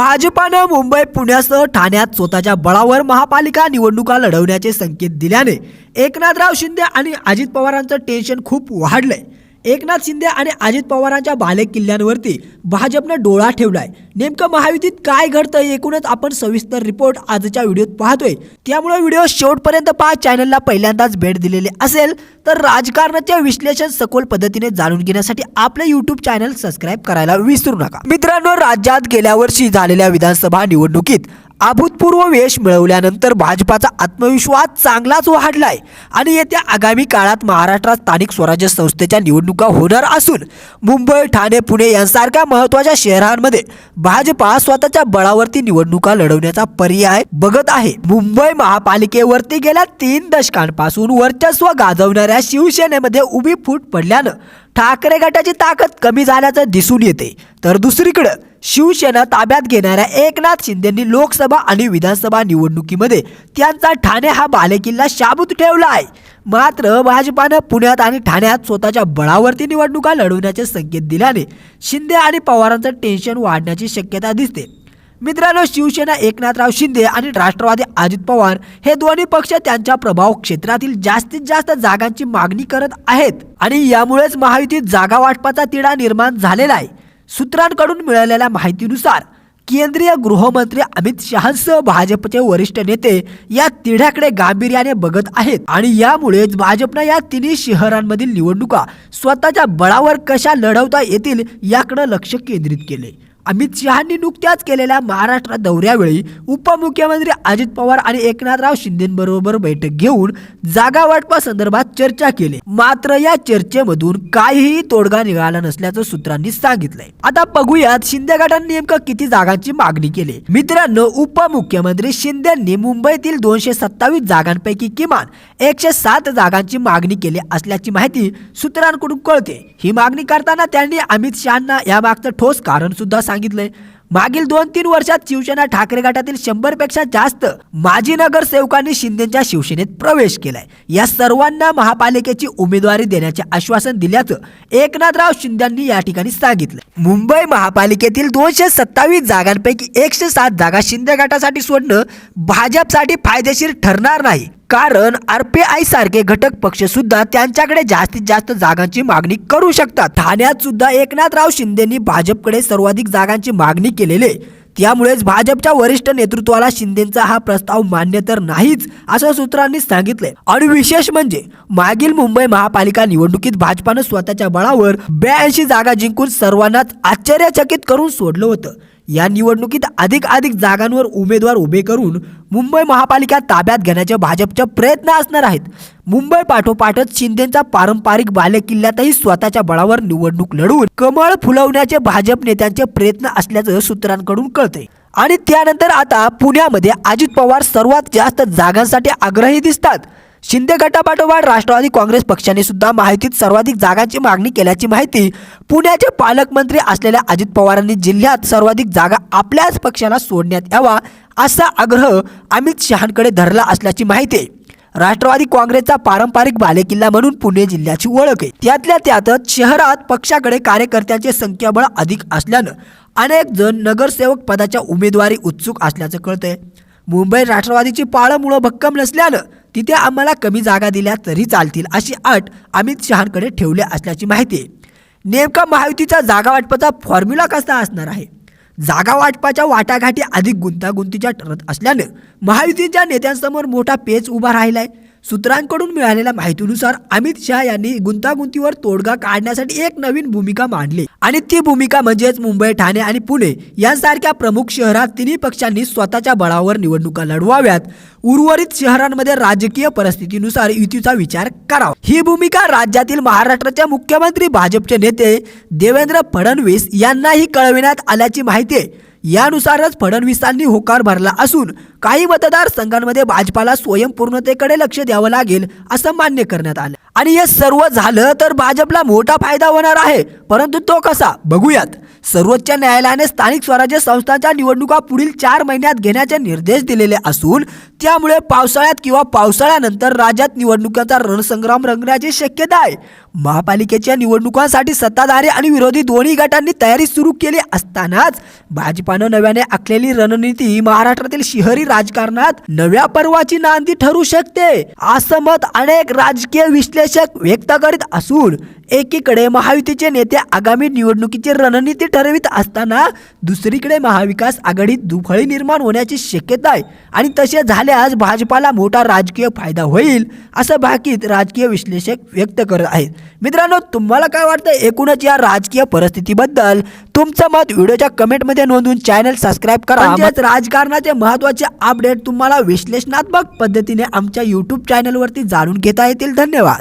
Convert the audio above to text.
भाजपानं मुंबई पुण्यासह ठाण्यात स्वतःच्या बळावर महापालिका निवडणुका लढवण्याचे संकेत दिल्याने एकनाथराव शिंदे आणि अजित पवारांचं टेन्शन खूप वाढलंय. एकनाथ शिंदे आणि अजित पवारांच्या बाले किल्ल्यांवरती भाजपनं डोळा ठेवलाय. नेमकं महायुतीत काय घडतंय एकूणच आपण सविस्तर रिपोर्ट आजच्या व्हिडिओत पाहतोय. त्यामुळे व्हिडिओ शेवटपर्यंत पहा चॅनलला पहिल्यांदाच भेट दिलेली असेल तर राजकारणाचे विश्लेषण सखोल पद्धतीने जाणून घेण्यासाठी आपले युट्यूब चॅनल सबस्क्राईब करायला विसरू नका. मित्रांनो राज्यात गेल्या वर्षी झालेल्या विधानसभा निवडणुकीत अभूतपूर्व यश मिळवल्यानंतर भाजपाचा आत्मविश्वास चांगलाच वाढलाय आणि येत्या आगामी काळात महाराष्ट्रात स्थानिक स्वराज्य संस्थेच्या निवडणुका होणार असून मुंबई ठाणे पुणे यांसारख्या महत्त्वाच्या शहरांमध्ये भाजपा स्वतःच्या बळावरती निवडणुका लढवण्याचा पर्याय बघत आहे. मुंबई महापालिकेवरती गेल्या तीन दशकांपासून वर्चस्व गाजवणाऱ्या शिवसेनेमध्ये उभी फूट पडल्यानं ठाकरे गटाची ताकद कमी झाल्याचं दिसून येते. तर दुसरीकडं शिवसेना ताब्यात घेणाऱ्या एकनाथ शिंदेंनी लोकसभा आणि विधानसभा निवडणुकीमध्ये त्यांचा ठाणे हा बालेकिल्ला शाबूत ठेवला आहे मात्र भाजपानं पुण्यात आणि ठाण्यात स्वतःच्या बळावरती निवडणुका लढवण्याचे संकेत दिल्याने शिंदे आणि पवारांचं टेन्शन वाढण्याची शक्यता दिसते. मित्रांनो शिवसेना एकनाथराव शिंदे आणि राष्ट्रवादी अजित पवार हे दोन्ही पक्ष त्यांच्या प्रभाव क्षेत्रातील जास्तीत जास्त जागांची मागणी करत आहेत. आणि यामुळेच महायुतीत जागा वाटपाचा तिढा निर्माण झालेला आहे. सूत्रांकडून मिळालेल्या माहितीनुसार केंद्रीय गृहमंत्री अमित शहासह भाजपचे वरिष्ठ नेते या तिढ्याकडे गांभीर्याने बघत आहेत आणि यामुळेच भाजपनं या तिन्ही शहरांमधील निवडणुका स्वतःच्या बळावर कशा लढवता येतील याकडे लक्ष केंद्रित केले. अमित शहांनी नुकत्याच केलेल्या महाराष्ट्र दौऱ्यावेळी उपमुख्यमंत्री अजित पवार आणि एकनाथराव शिंदेबरोबर बैठक घेऊन जागा वाटपासंदर्भात चर्चा केली. मात्र या चर्चेमधून काहीही तोडगा निघाला नसल्याचं सूत्रांनी सांगितलंय. आता बघूयात शिंदे गटाने नेमकं किती जागांची मागणी केली. मित्रांनो उपमुख्यमंत्री शिंदेंनी मुंबईतील दोनशे सत्तावीस जागांपैकी किमान एकशे सात जागांची मागणी केली असल्याची माहिती सूत्रांकडून कळते. ही मागणी करताना त्यांनी अमित शहाना यामागचं ठोस कारण सुद्धा सांगितलंय मागील दोन तीन वर्षात शिवसेना ठाकरे गटातील शंभरपेक्षा जास्त माजी नगरसेवकांनी शिंदेच्या शिवसेनेत प्रवेश केलाय. या सर्वांना महापालिकेची उमेदवारी देण्याचे आश्वासन दिल्याचं एकनाथराव शिंदेंनी या ठिकाणी सांगितलं. मुंबई महापालिकेतील दोनशे सत्तावीस जागांपैकी एकशे सात जागा शिंदे गटासाठी सोडणं भाजपसाठी फायदेशीर ठरणार नाही. कारण आर पी सारखे घटक पक्ष सुद्धा त्यांच्याकडे जास्तीत जास्त जागांची मागणी करू शकतात. ठाण्यात सुद्धा एकनाथराव शिंदेनी भाजपकडे सर्वाधिक जागांची मागणी केलेले त्यामुळेच भाजपच्या वरिष्ठ नेतृत्वाला शिंदेचा हा प्रस्ताव मान्य तर नाहीच असं सूत्रांनी सांगितलंय. आणि विशेष म्हणजे मागील मुंबई महापालिका निवडणुकीत भाजपानं स्वतःच्या बळावर ब्याऐंशी जागा जिंकून सर्वांनाच आश्चर्यचकित करून सोडलं होतं. या निवडणुकीत अधिक अधिक जागांवर उमेदवार उभे करून मुंबई महापालिका ताब्यात घेण्याचे भाजपचे प्रयत्न असणार आहेत. मुंबई पाठोपाठच शिंदेचा पारंपरिक बालेकिल्ल्यातही स्वतःच्या बळावर निवडणूक लढवून कमळ फुलवण्याचे भाजप नेत्यांचे प्रयत्न असल्याचं सूत्रांकडून कळते आणि त्यानंतर आता पुण्यामध्ये अजित पवार सर्वात जास्त जागांसाठी आग्रही दिसतात. शिंदे गटापाठोपाठ राष्ट्रवादी काँग्रेस पक्षाने सुद्धा माहितीत सर्वाधिक जागांची मागणी केल्याची माहिती पुण्याचे पालकमंत्री असलेल्या अजित पवारांनी जिल्ह्यात सर्वाधिक जागा आपल्याच पक्षाला सोडण्यात यावा असा आग्रह अमित शहांकडे धरला असल्याची माहिती. आहे राष्ट्रवादी काँग्रेसचा पारंपरिक बालेकिल्ला म्हणून पुणे जिल्ह्याची ओळख आहे. त्यातल्या त्यातच शहरात पक्षाकडे कार्यकर्त्यांचे संख्याबळ अधिक असल्यानं अनेक जण नगरसेवक पदाच्या उमेदवारी उत्सुक असल्याचं कळतंय. मुंबई राष्ट्रवादीची पाळंमुळं भक्कम नसल्यानं तिथे आम्हाला कमी जागा दिल्या तरी चालतील अशी अट अमित शहांकडे ठेवली असल्याची माहिती आहे. नेमका महायुतीचा जागा वाटपाचा फॉर्म्युला कसा असणार आहे? जागा वाटपाच्या वाटाघाटी अधिक गुंतागुंतीच्या ठरत असल्यानं महायुतीच्या नेत्यांसमोर मोठा पेच उभा राहिलाय. सूत्रांकडून मिळालेल्या माहितीनुसार अमित शहा यांनी गुंतागुंतीवर तोडगा काढण्यासाठी एक नवीन भूमिका मांडली. आणि ती भूमिका म्हणजेच मुंबई ठाणे आणि पुणे यांसारख्या प्रमुख शहरात तिन्ही पक्षांनी स्वतःच्या बळावर निवडणुका लढवाव्यात. उर्वरित शहरांमध्ये राजकीय परिस्थितीनुसार युतीचा विचार करावा. ही भूमिका राज्यातील महाराष्ट्राच्या मुख्यमंत्री भाजपचे नेते देवेंद्र फडणवीस यांनाही कळविण्यात आल्याची माहिती आहे यानुसारच फडणवीसांनी होकार भरला असून काही मतदारसंघांमध्ये भाजपाला स्वयंपूर्णतेकडे लक्ष द्यावं लागेल असं मान्य करण्यात आलं. आणि हे सर्व झालं तर भाजपला मोठा फायदा होणार आहे. परंतु तो कसा? बघूयात. सर्वोच्च न्यायालयाने स्थानिक स्वराज्य संस्थांच्या निवडणुका पुढील चार महिन्यात घेण्याचे निर्देश दिलेले असून त्यामुळे पावसाळ्यात किंवा पावसाळ्यानंतर राज्यात निवडणुकांचा रणसंग्राम रंगण्याची शक्यता आहे. महापालिकेच्या निवडणुकांसाठी सत्ताधारी आणि विरोधी दोन्ही गटांनी तयारी सुरू केली असतानाच भाजपानं नव्याने आखलेली रणनीती महाराष्ट्रातील शहरी राजकारणात नव्या पर्वाची नांदी ठरू शकते असं मत अनेक राजकीय विश्लेषक व्यक्त करीत असून एकीकडे महायुतीचे नेते आगामी निवडणुकीची रणनीती ठरवित असताना दुसरीकडे महाविकास आघाडीत दुफळी निर्माण होण्याची शक्यता आहे आणि तसे झाल्यास भाजपाला मोठा राजकीय फायदा होईल असं भाकीत राजकीय विश्लेषक व्यक्त करत आहेत. मित्रांनो तुम्हाला काय वाटतं एकूणच या राजकीय परिस्थितीबद्दल तुमचं मत व्हिडिओच्या कमेंटमध्ये नोंदवून चॅनल सबस्क्राईब करा. म्हणजेच राजकारणाचे महत्त्वाचे अपडेट तुम्हाला विश्लेषणात्मक पद्धतीने आमच्या यूट्यूब चॅनलवरती जाणून घेता येतील. धन्यवाद.